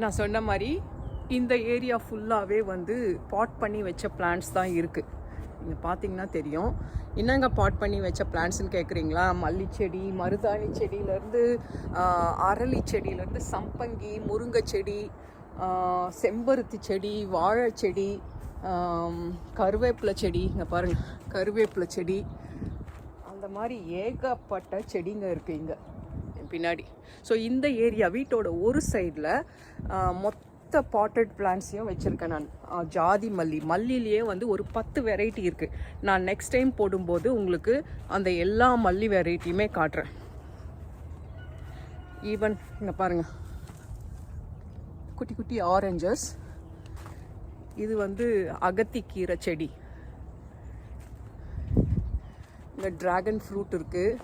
நான் சொன்ன மாதிரி இந்த ஏரியா ஃபுல்லாகவே வந்து பாட் பண்ணி வச்ச பிளான்ஸ் தான் இருக்குது நீங்கள் பார்த்தீங்கன்னா தெரியும். என்னங்க பாட் பண்ணி வச்ச பிளான்ட்ஸ்னு கேட்குறீங்களா மல்லி செடி மருதாணி செடியிலேருந்து அரளி செடியிலேருந்து சம்பங்கி முருங்கை செடி செம்பருத்தி செடி வாழை செடி கருவேப்பிலை செடி இங்கே பாருங்கள் கருவேப்பிலை செடி. அந்த மாதிரி ஏகப்பட்ட செடிங்க இருக்குது இங்கே. பின்னாடி. ஸோ இந்த ஏரியா வீட்டோட ஒரு சைடில் மொத்த பாட்டட் பிளான்ட்ஸையும் வச்சுருக்கேன் நான். ஜாதி மல்லி. மல்லிலேயே வந்து ஒரு பத்து வெரைட்டி இருக்குது நான் நெக்ஸ்ட் டைம் போடும்போது உங்களுக்கு அந்த எல்லா மல்லி வெரைட்டியுமே காட்டுறேன். ஈவன் இங்கே பாருங்கள் குட்டி குட்டி ஆரஞ்சஸ் இது வந்து அகத்திக்கீரை செடி. இங்கே ட்ராகன் ஃப்ரூட் இருக்குது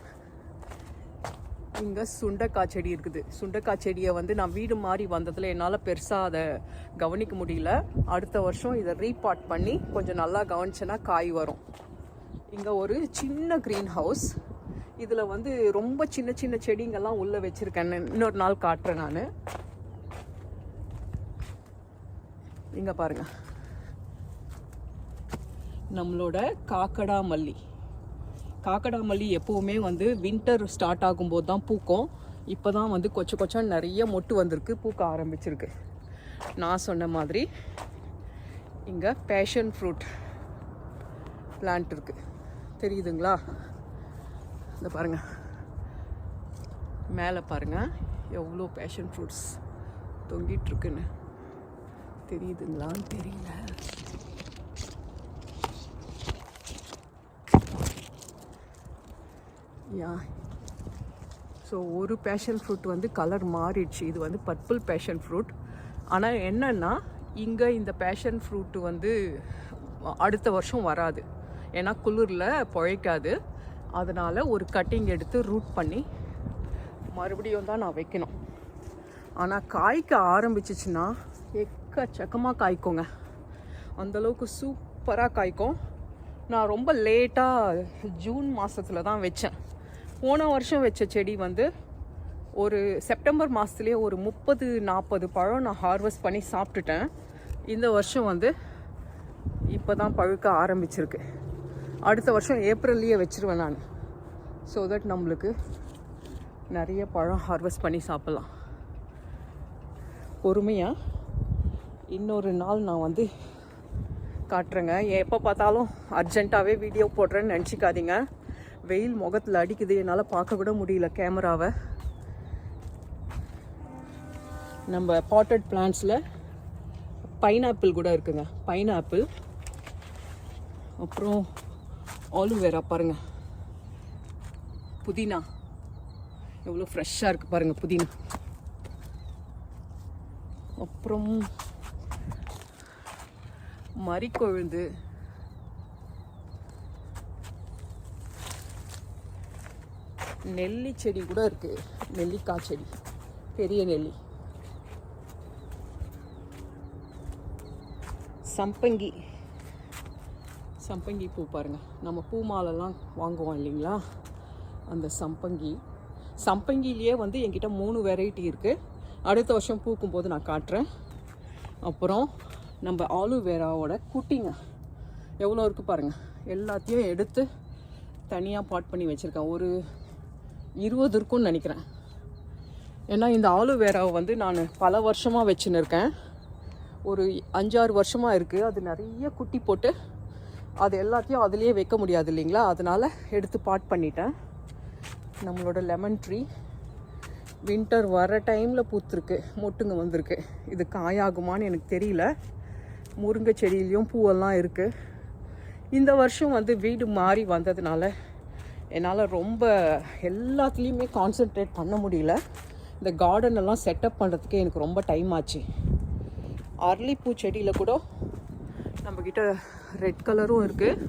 இங்கே சுண்டக்காய் செடி இருக்குது. சுண்டக்காய் செடியை வந்து நான் வீடு மாறி வந்ததில் என்னால் பெருசாக அதை கவனிக்க முடியல. அடுத்த வருஷம் இதை ரீபாட் பண்ணி கொஞ்சம் நல்லா கவனிச்சேன்னா காய் வரும். இங்கே ஒரு சின்ன க்ரீன் ஹவுஸ் இதில் வந்து ரொம்ப சின்ன சின்ன செடிங்கெல்லாம் உள்ளே வச்சுருக்கேன். இன்னொரு நாள் காட்டுறேன் நான். இங்கே பாருங்க. நம்மளோட காக்கடா மல்லி. காக்கடாமல்லி எப்போவுமே வந்து வின்டர் ஸ்டார்ட் ஆகும்போது தான் பூக்கும். இப்போ தான் வந்து கொச்ச கொச்சான் நிறைய மொட்டு வந்திருக்கு பூக்க ஆரம்பிச்சிருக்கு. நான் சொன்ன மாதிரி இங்கே பேஷன் ஃப்ரூட் பிளான்ட் இருக்குது தெரியுதுங்களா? இந்த பாருங்கள் மேலே பாருங்கள் எவ்வளோ பேஷன் ஃப்ரூட்ஸ் தொங்கிட்டுருக்குன்னு தெரியுதுங்களான்னு தெரியல. யா ஸோ ஒரு பேஷன் ஃப்ரூட் வந்து கலர் மாறிடுச்சு. இது வந்து பர்பிள் பேஷன் ஃப்ரூட் ஆனால் என்னன்னா இங்கே இந்த பேஷன் ஃப்ரூட்டு வந்து அடுத்த வருஷம் வராது. ஏன்னா குளிரில் பிழைக்காது. அதனால் ஒரு கட்டிங் எடுத்து ரூட் பண்ணி மறுபடியும் தான் நான் வைக்கணும். ஆனால் காய்க்க ஆரம்பிச்சிச்சுன்னா எக்கச்சக்கமாக காய்க்குங்க. அந்தளவுக்கு சூப்பராக காய்க்கும். நான் ரொம்ப லேட்டாக ஜூன் மாதத்தில் தான் வச்சேன். போன வருஷம் வச்ச செடி வந்து ஒரு செப்டம்பர் மாதத்துலேயே ஒரு முப்பது நாற்பது பழம் நான் ஹார்வெஸ்ட் பண்ணி சாப்பிட்டுட்டேன். இந்த வருஷம் வந்து இப்போ தான் பழுக்க ஆரம்பிச்சிருக்கு. அடுத்த வருஷம் ஏப்ரல்லையே வச்சிருவேன் நான். ஸோ தட் நம்மளுக்கு நிறைய பழம் ஹார்வெஸ்ட் பண்ணி சாப்பிட்லாம். பொறுமையாக இன்னொரு நாள் நான் வந்து காட்டுறேங்க. எப்போ பார்த்தாலும் அர்ஜென்ட்டாகவே வீடியோ போடுறேன்னு நினச்சிக்காதீங்க. வெயில் முகத்தில் அடிக்குது. என்னால் பார்க்க கூட முடியல கேமராவை. நம்ம பாட்டட் பிளான்ஸில் பைனாப்பிள் கூட இருக்குங்க. பைனாப்பிள் அப்புறம் ஆலுவேரா பாருங்கள் புதினா. எவ்வளோ ஃப்ரெஷ்ஷாக இருக்குது பாருங்கள் புதினா. அப்புறம் மறிக்கொழுந்து. நெல்லி செடி கூட இருக்கு. நெல்லிக்காய் செடி. பெரிய நெல்லி. சம்பங்கி. சம்பங்கி பூ பாருங்க. நம்ம பூ மாலைலாம் வாங்குவோம் இல்லைங்களா? அந்த சம்பங்கி. சம்பங்கிலேயே வந்து என்கிட்ட மூணு வெரைட்டி இருக்குது அடுத்த வருஷம் பூக்கும் போது நான் காட்டுறேன். அப்புறம் நம்ம ஆலுவேராவோட குட்டிங்க. எவ்வளோ இருக்குது பாருங்கள் எல்லாத்தையும் எடுத்து தனியாக பாட் பண்ணி வச்சுருக்கேன். ஒரு இருபது இருக்கும்னு நினைக்கிறேன். ஏன்னா இந்த ஆலுவேராவை வந்து நான் பல வருஷமாக வச்சுன்னு இருக்கேன் ஒரு அஞ்சாறு வருஷமாக இருக்குது அது நிறைய குட்டி போட்டு அது எல்லாத்தையும் அதுலேயே வைக்க முடியாது இல்லைங்களா? அதனால் எடுத்து பாட் பண்ணிட்டேன். நம்மளோட லெமன் ட்ரீ வின்டர் வர டைமில் பூத்துருக்கு. மொட்டுங்க வந்திருக்கு. இது காயாகுமான்னு எனக்கு தெரியல. முருங்கை செடியிலையும் பூவெல்லாம் இருக்குது இந்த வருஷம் வந்து வீடு மாறி வந்ததுனால என்னால் ரொம்ப எல்லாத்துலேயுமே கான்சென்ட்ரேட் பண்ண முடியல. இந்த கார்டன் எல்லாம் செட்டப் பண்ணுறதுக்கே எனக்கு ரொம்ப டைம் ஆச்சு. அரளிப்பூ செடியில் கூட நம்மக்கிட்ட ரெட் கலரும் இருக்குது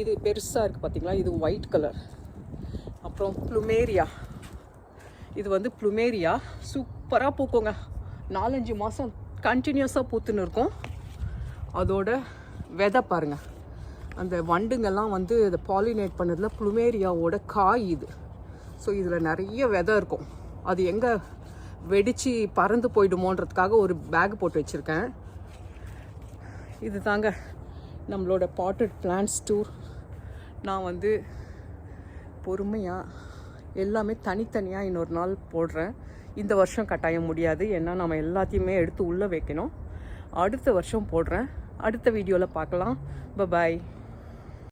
இது பெருசாக இருக்குது பார்த்தீங்களா இது ஒயிட் கலர் அப்புறம் ப்ளுமேரியா இது வந்து ப்ளுமேரியா சூப்பராக பூக்குங்க. நாலஞ்சு மாதம் கண்டினியூஸாக பூத்துன்னு இருக்கும். அதோட விதை பாருங்கள் அந்த வண்டுங்கெல்லாம் வந்து அதை பாலினேட் பண்ணதில் ப்ளூமேரியாவோட காய் இது. ஸோ இதில் நிறைய விதை இருக்கும். அது எங்கே வெடித்து பறந்து போயிடுமோன்றதுக்காக ஒரு பேக் போட்டு வச்சுருக்கேன். இது தாங்க நம்மளோட பாட்டட் பிளான்ஸ் டூர் நான் வந்து பொறுமையாக எல்லாமே தனித்தனியாக இன்னொரு நாள் போடுறேன். இந்த வருஷம் கட்டாயம் முடியாது. ஏன்னா நம்ம எல்லாத்தையுமே எடுத்து உள்ளே வைக்கணும். அடுத்த வருஷம் போடுறேன். அடுத்த வீடியோவில் பார்க்கலாம். பாய்